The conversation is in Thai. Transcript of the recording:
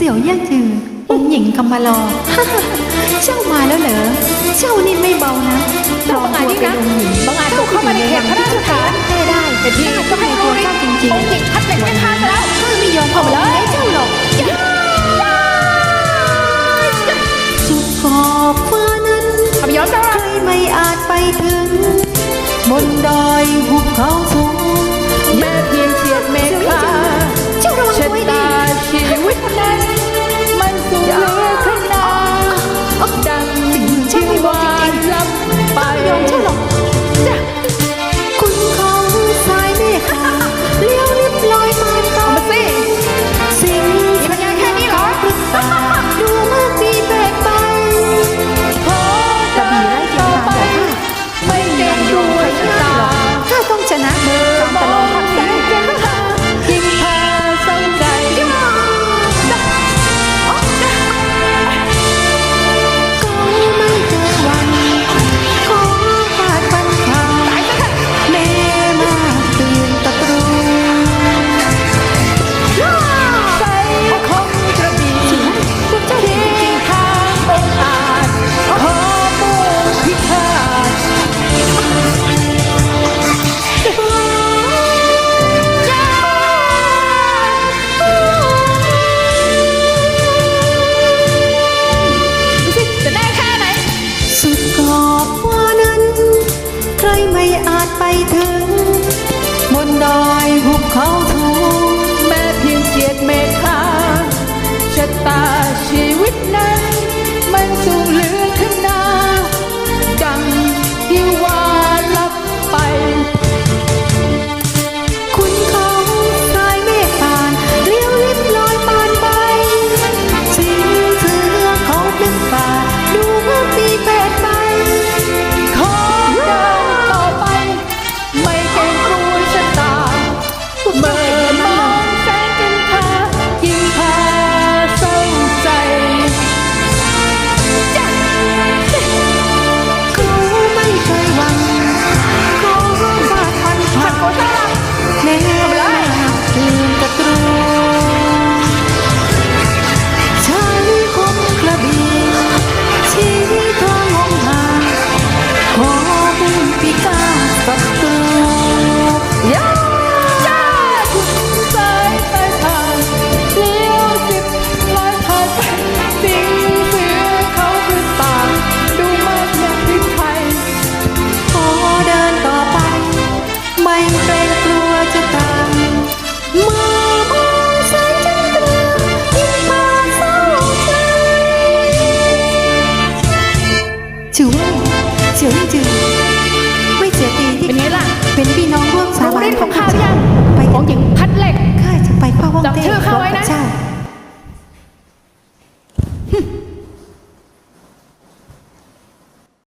เสี่ยวเย่ยจือองค์หญิงกำมาลอเจ้ามาแล้วเหรอ เจ้านี่ไม่เบานะปลอมตัวป็นองค์หญิงบางอาจเข้ามาในเขตพระราชฐานแค่ได้แต่ที่จะให้ตัวเจ้าจริงๆองค์หญิงทัดเป็นแม่ค้าแล้วไม่ยอมเผาเลยเจ้าหรอกสุดขอบฟ้านั้นทำยไม่อาจไปถึง บนดอยภูเขา Bernardo. ไปถึง That's เป็นพี่น้องร่วมสาบานของข้าหยังไปของหญิงพัดเหล็กข้าจะไปเข้าห้องเต้ชื่อเข้าไว้นะ